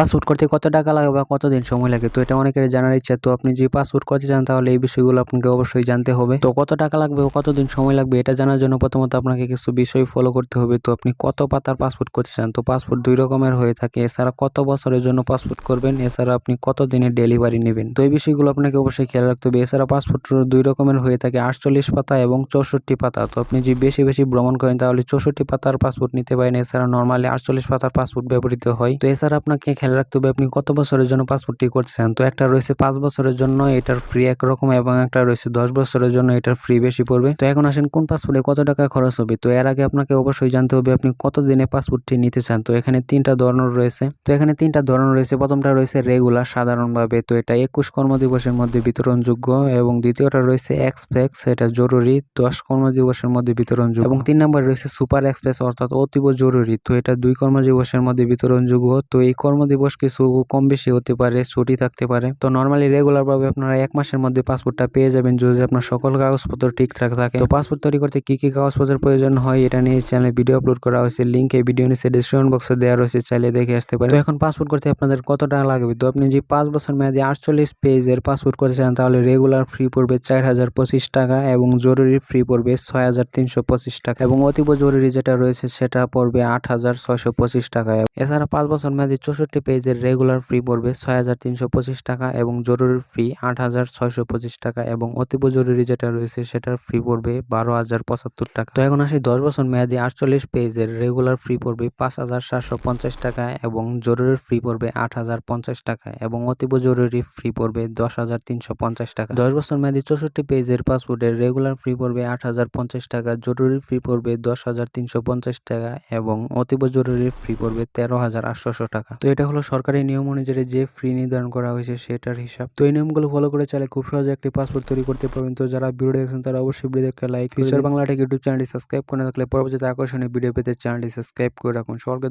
Passport করতে কত টাকা লাগে বা কতদিন সময় লাগে? তো এটা অনেকের জানার ইচ্ছা। তো আপনি যদি পাসপোর্ট করতে চান, তাহলে এই বিষয়গুলো আপনাকে অবশ্যই জানতে হবে। তো কত টাকা লাগবে কতদিন সময় লাগবে, এটা জানার জন্য প্রথমত আপনাকে কিছু বিষয় ফলো করতে হবে। তো আপনি কত পাতার পাসপোর্ট করতে চান? তো পাসপোর্ট দুই রকমের হয়ে থাকে। এছাড়া কত বছরের জন্য পাসপোর্ট করবেন? এছাড়া আপনি কত দিনের ডেলিভারি নেবেন? তো এই বিষয়গুলো আপনাকে অবশ্যই খেয়াল রাখতে হবে। এছাড়া পাসপোর্ট দুই রকমের হয়ে থাকে। আটচল্লিশ পাতা এবং চৌষট্টি পাতা। তো আপনি যদি বেশি বেশি ভ্রমণ করেন, তাহলে চৌষট্টি পাতার পাসপোর্ট নিতে পারেন। এছাড়া নর্মালি আটচল্লিশ পাতার পাসপোর্ট ব্যবহৃত হয়। তো এছাড়া আপনাকে রাখতে হবে আপনি কত বছরের জন্য পাসপোর্টটি করতে চান তো একটা রয়েছে পাঁচ বছরের জন্য, এটার ফ্রি একরকম এবং একটা রয়েছে দশ বছরের জন্য, এটার ফ্রি বেশি পড়বে। তো এখন আসেন কোন পাসপোর্টে কত টাকা খরচ হবে? তো এর আগে আপনাকে অবশ্যই জানতে হবে আপনি কত দিনে পাসপোর্টটি নিতে চান? তো এখানে তিনটা ধরনের রয়েছে। তো এখানে তিনটা ধরন রয়েছে। প্রথমটা রয়েছে রেগুলার সাধারণভাবে। তো এটা একুশ কর্মদিবসের মধ্যে বিতরণযোগ্য এবং দ্বিতীয়টা রয়েছে এক্সপ্রেস এটা জরুরি। দশ কর্মদিবসের মধ্যে বিতরণযোগ্য। এবং তিন নম্বর রয়েছে সুপার এক্সপ্রেস অর্থাৎ অতীব জরুরি। তো এটা দুই কর্মদিবসের মধ্যে বিতরণযোগ্য। তো এই কর্মদিবস কিছু কম বেশি হতে পারে, ছুটি থাকতে পারে। তো নর্মালি রেগুলার ভাবে আপনারা এক মাসের মধ্যে পাসপোর্টটা পেয়ে যাবেন যদি আপনার সকল কাগজপত্র ঠিকঠাক থাকে। তো পাসপোর্ট তৈরি করতে কি কি কাগজপত্রের প্রয়োজন হয় এটা নিয়ে চ্যানেলে ভিডিও আপলোড করা হয়েছে। লিঙ্ক ভিডিও নিচে ডিসক্রিপশন বক্সে দেওয়া রয়েছে, চাইলে দেখে আসতে পারেন। তো এখন পাসপোর্ট করতে আপনাদের কত টাকা লাগবে? তো আপনি যে পাঁচ বছর মেয়াদী আটচল্লিশ পেজের পাসপোর্ট করতে চান, তাহলে রেগুলার ফ্রি পড়বে চার হাজার পঁচিশ টাকা এবং জরুরি ফ্রি পড়বে ছয় হাজার তিনশো পঁচিশ টাকা এবং অতীব জরুরি যেটা রয়েছে, সেটা পড়বে আট হাজার ছয়শো পঁচিশ টাকা। এছাড়া পাঁচ বছর মেয়াদী চৌষট্টি পেজের রেগুলার ফ্রি পড়বে ছয় হাজার তিনশো পঁচিশ টাকা এবং জরুরি ফ্রি আট হাজার ছয়শো পঁচিশ টাকা এবং অতীব জরুরি যেটা রয়েছে সেটার ফ্রি পড়বে বারো হাজার পঁচাত্তর টাকা। তো এখন আসি দশ বছর মেয়াদি আটচল্লিশ পেজের রেগুলার ফ্রি পড়বে পাঁচ হাজার সাতশো পঞ্চাশ টাকা এবং জরুরি ফ্রি পড়বে আট হাজার পঞ্চাশ টাকা এবং অতীব জরুরি ফ্রি পড়বে দশ হাজার তিনশো পঞ্চাশ টাকা। দশ বছর মেয়াদী চৌষট্টি পেজের পাসপোর্টের রেগুলার ফ্রি পড়বে আট হাজার পঞ্চাশ টাকা, জরুরি ফ্রি পড়বে দশ হাজার তিনশো পঞ্চাশ টাকা এবং অতীব জরুরি ফ্রি পড়বে তেরো হাজার আটশোশো টাকা। তো এটা হলো সরকারি নিয়ম অনুযায়ী যে ফ্রি নির্ধারণ করা হয়েছে সেটার হিসাব। তো এই নিয়মগুলো ফলো করে চাইলে খুব সহজে একটি পাসপোর্ট তৈরি করতে পারবেন। তো যারা ভিডিও দেখছেন তারা অবশ্যই ভিডিওকে like future Bangla tech YouTube চ্যানেলটি সাবস্ক্রাইব করে থাকলে পরবর্তীতে আকর্ষণীয় ভিডিও পেতে চ্যানেলটি সাবস্ক্রাইব করে রাখুন। সকলকে